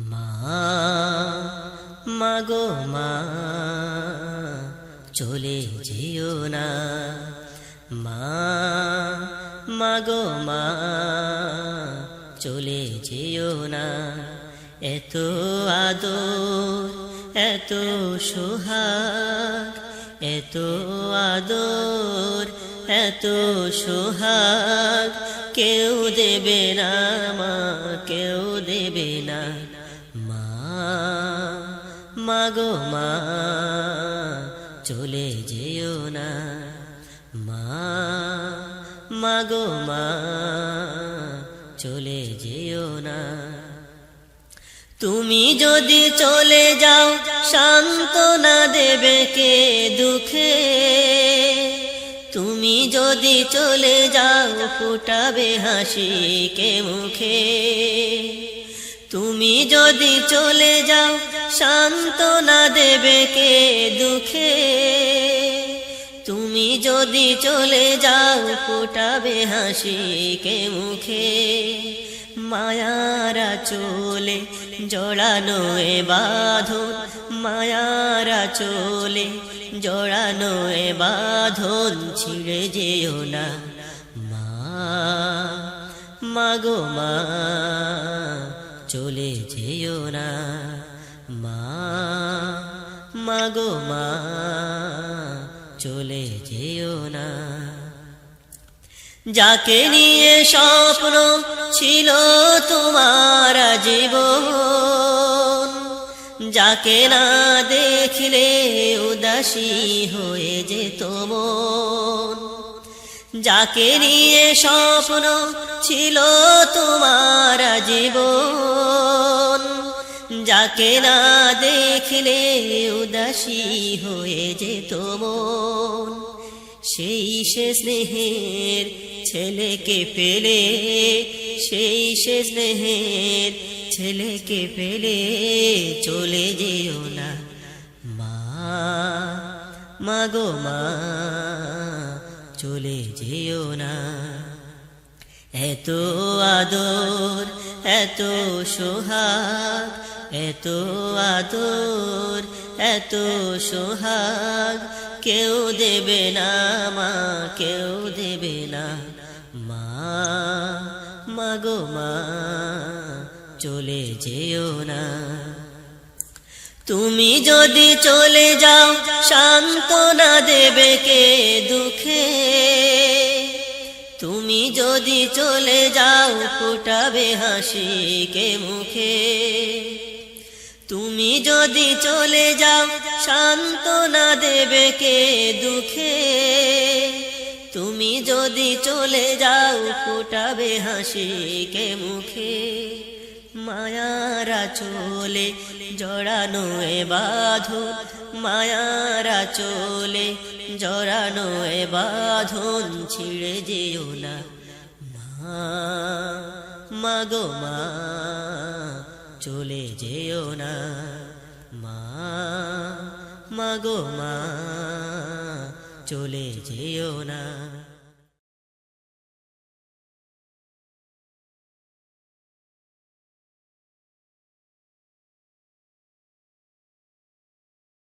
মা মাগো মা, চলে যেও না। মা মাগো মা, চলে যেও না। এত আদর, এত সোহাগ, এত আদর, এত সোহাগ, কেউ দেবে না মা, কেউ দেবে না। মাগো মা, চলে যেও না। মা মাগো মা, চলে যেও না। তুমি যদি চলে যাও, সান্ত্বনা দেবে কে দুঃখে? তুমি যদি চলে যাও, ফুটাবে হাসি কে মুখে? তুমি যদি চলে যাও, সান্ত্বনা দেবে কে দুঃখে? তুমি যদি চলে যাও, ফুটাবে হাসি কে মুখে? মায়ারা চলে জড়ানো এ বাঁধন, মায়ারা চলে জড়ানো এ বাঁধন, ছিঁড়ে যেও না মা মাগো মা। চলে যেও না। মা মাগো মা, চলে যেও না। যাকে নিয়ে স্বপ্ন ছিল তোমার জীবন, যাকে না দেখলে উদাসী হয়ে যেত মন। যাকে নিয়ে স্বপ্ন ছিল তোমার জীবন, যাকে না দেখলে উদাসী হয়ে যেত মন, সেই সে স্নেহের ছেলেকে পেলে, সেই সে স্নেহের ছেলেকে পেলে চলে যেও না। মা মাগো মা। চলে যেও না। এত আদর, এত সোহাগ, এত আদর, এত সোহাগ। কেউ দেবে না মা, কেউ দেবে না মা। মাগো মা, চলে যেও না। তুমি যদি চলে যাও, সান্ত্বনা দেবে কে যদি চলে যাও, ফুটাবে হাসি কে মুখে? তুমি যদি চলে যাও, সান্ত্বনা দেবে কে দুঃখে? তুমি যদি চলে যাও, ফুটাবে হাসি কে মুখে? মায়ারা চলে জড়ানো এ বাঁধন, মায়ারা চলে জড়ানো এ বাঁধন, ছিঁড়ে যেও না। মাগো মা চলে যেও না। মা মাগো মা চলে যেও না।